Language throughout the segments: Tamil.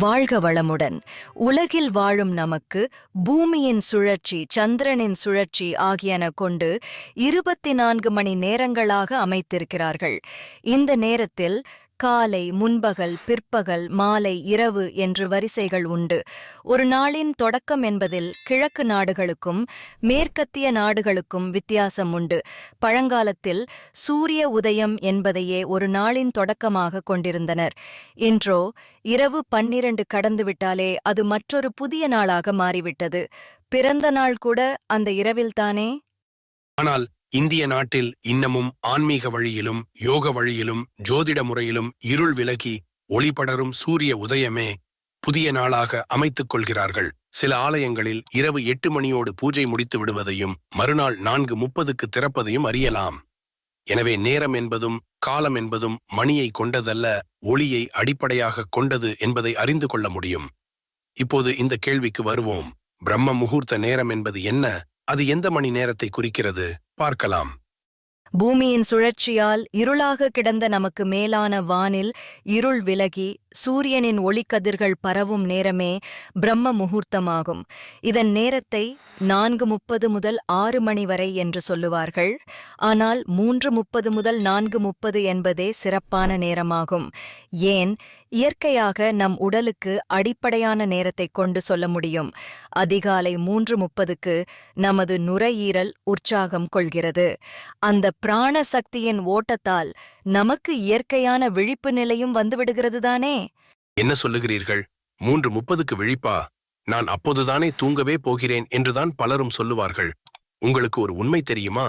வாழ்க வளமுடன். உலகில் வாழும் நமக்கு பூமியின் சுழற்சி சந்திரனின் சுழற்சி ஆகியன கொண்டு இருபத்தி நான்கு மணி நேரங்களாக அமைத்திருக்கிறார்கள். இந்த நேரத்தில் காலை முன்பகல் பிற்பகல் மாலை இரவு என்று வரிசைகள் உண்டு. ஒரு நாளின் தொடக்கம் என்பதில் கிழக்கு நாடுகளுக்கும் மேற்கத்திய நாடுகளுக்கும் வித்தியாசம் உண்டு. பழங்காலத்தில் சூரிய உதயம் என்பதையே ஒரு நாளின் தொடக்கமாக கொண்டிருந்தனர். இன்றோ இரவு பன்னிரண்டு கடந்துவிட்டாலே அது மற்றொரு புதிய நாளாக மாறிவிட்டது. பிறந்த நாள் கூட அந்த இரவில்தானே? ஆனால் இந்திய நாட்டில் இன்னமும் ஆன்மீக வழியிலும் யோக வழியிலும் ஜோதிட முறையிலும் இருள் விலகி ஒளிபடரும் சூரிய உதயமே புதிய நாளாக அமைத்துக் கொள்கிறார்கள். சில ஆலயங்களில் இரவு எட்டு மணியோடு பூஜை முடித்து விடுவதையும் மறுநாள் நான்கு முப்பதுக்கு திறப்பதையும் அறியலாம். எனவே நேரம் என்பதும் காலம் என்பதும் மணியை கொண்டதல்ல ஒளியை அடிப்படையாக கொண்டது என்பதை அறிந்து கொள்ள முடியும். இப்போது இந்த கேள்விக்கு வருவோம். பிரம்ம முகூர்த்த நேரம் என்பது என்ன? அது எந்த மணி நேரத்தை குறிக்கிறது? பார்க்கலாம். பூமியின் சுழற்சியால் இருளாக கிடந்த நமக்கு மேலான வானில் இருள் விலகி சூரியனின் ஒளிக்கதிர்கள் பரவும் நேரமே பிரம்ம முகூர்த்தமாகும். இதன் நேரத்தை நான்கு முப்பது முதல் ஆறு மணி வரை என்று சொல்லுவார்கள். ஆனால் மூன்று முப்பது முதல் நான்கு முப்பது என்பதே சிறப்பான நேரமாகும். ஏன்? இயற்கையாக நம் உடலுக்கு அடிப்படையான நேரத்தை கொண்டு சொல்ல முடியும். அதிகாலை மூன்று முப்பதுக்கு நமது நுரையீரல் உற்சாகம் கொள்கிறது. அந்த பிராண சக்தியின் ஓட்டத்தால் நமக்கு இயற்கையான விழிப்பு நிலையும் வந்துவிடுகிறதுதானே? என்ன சொல்லுகிறீர்கள்? மூன்று முப்பதுக்கு விழிப்பா? நான் அப்போதுதானே தூங்கவே போகிறேன் என்றுதான் பலரும் சொல்லுவார்கள். உங்களுக்கு ஒரு உண்மை தெரியுமா?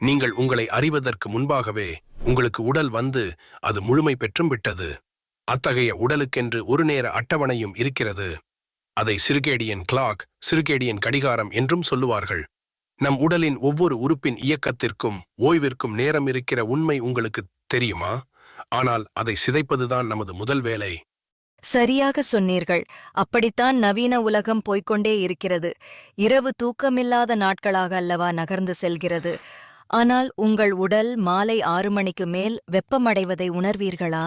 நீங்கள் உங்களை அறிவதற்கு முன்பாகவே உங்களுக்கு உடல் வந்து அது முழுமை பெற்றும் விட்டது. அத்தகைய உடலுக்கென்று ஒரு நேர அட்டவணையும் இருக்கிறது. அதை சிறுகேடியன் கிளாக் சிறுகேடியன் கடிகாரம் என்றும் சொல்லுவார்கள். நம் உடலின் ஒவ்வொரு உறுப்பின் இயக்கத்திற்கும் ஓய்விற்கும் நேரம் இருக்கிற உண்மை உங்களுக்கு தெரியுமா? ஆனால் அதை சிதைப்பதுதான் நமது முதல் வேலை. சரியாக சொன்னீர்கள். அப்படித்தான் நவீன உலகம் போய்க்கொண்டே இருக்கிறது. இரவு தூக்கமில்லாத நாட்களாக அல்லவா நகர்ந்து செல்கிறது. ஆனால் உங்கள் உடல் மாலை ஆறு மணிக்கு மேல் வெப்பமடைவதை உணர்வீர்களா?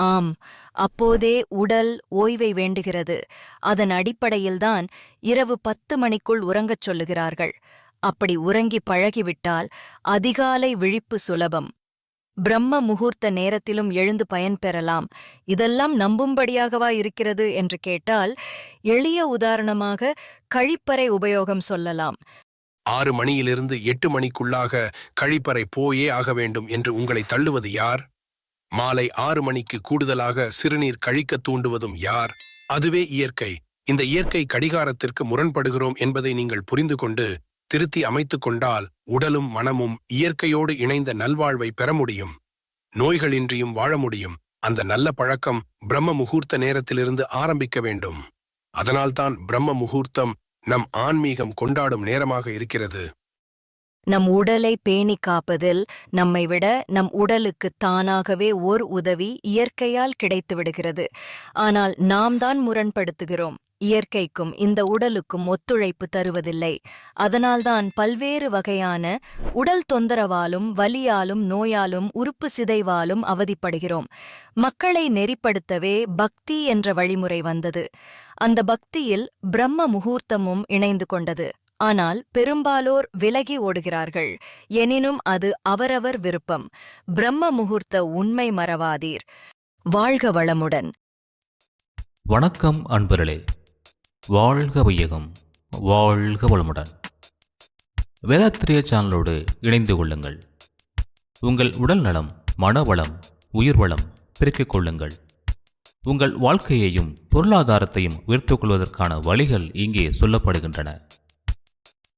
ஆம் அப்போதே உடல் ஓய்வை வேண்டுகிறது. அதன் அடிப்படையில்தான் இரவு பத்து மணிக்குள் உறங்கச் சொல்லுகிறார்கள். அப்படி உறங்கி பழகிவிட்டால் அதிகாலை விழிப்பு சுலபம். பிரம்ம முகூர்த்த நேரத்திலும் எழுந்து பயன்பெறலாம் இதெல்லாம் நம்பும்படியாகவா இருக்கிறது என்று கேட்டால் எளிய உதாரணமாக கழிப்பறை உபயோகம் சொல்லலாம். ஆறு மணியிலிருந்து எட்டு மணிக்குள்ளாக கழிப்பறை போயே ஆக வேண்டும் என்று உங்களை தள்ளுவது யார்? மாலை ஆறு மணிக்கு கூடுதலாக சிறுநீர் கழிக்க தூண்டுவதும் யார்? அதுவே இயற்கை. இந்த இயற்கை கடிகாரத்திற்கு முரண்படுகிறோம் என்பதை நீங்கள் புரிந்து கொண்டு திருத்தி அமைத்துக் கொண்டால் உடலும் மனமும் இயற்கையோடு இணைந்த நல்வாழ்வை பெற முடியும். நோய்களின்றியும் வாழ முடியும். அந்த நல்ல பழக்கம் பிரம்ம முகூர்த்த நேரத்திலிருந்து ஆரம்பிக்க வேண்டும். அதனால்தான் பிரம்ம முகூர்த்தம் நம் ஆன்மீகம் கொண்டாடும் நேரமாக இருக்கிறது. நம் உடலை பேணி காப்பதில் நம்மை விட நம் உடலுக்கு தானாகவே ஓர் உதவி இயற்கையால் கிடைத்து விடுகிறது. ஆனால் நாம் தான் முரண்படுத்துகிறோம். இயற்கைக்கும் இந்த உடலுக்கும் ஒத்துழைப்பு தருவதில்லை. அதனால்தான் பல்வேறு வகையான உடல் தொந்தரவாலும் வலியாலும் நோயாலும் உறுப்பு சிதைவாலும் அவதிப்படுகிறோம். மக்களை நெறிப்படுத்தவே பக்தி என்ற வழிமுறை வந்தது. அந்த பக்தியில் பிரம்ம முகூர்த்தமும் இணைந்து கொண்டது. ஆனால் பெரும்பாலோர் விலகி ஓடுகிறார்கள். எனினும் அது அவரவர் விருப்பம். பிரம்ம முகூர்த்த உண்மை மறவாதீர். வாழ்க வளமுடன். வணக்கம் அன்பர்களே. வாழ்க வையகம். வாழ்க வளமுடன். வேதாத்திரிய சேனலோடு இணைந்து கொள்ளுங்கள். உங்கள் உடல் நலம் மனவளம் உயிர் வளம் பெருக்கிக் கொள்ளுங்கள். உங்கள் வாழ்க்கையையும் பொருளாதாரத்தையும் உயர்த்துக் கொள்வதற்கான வழிகள் இங்கே சொல்லப்படுகின்றன.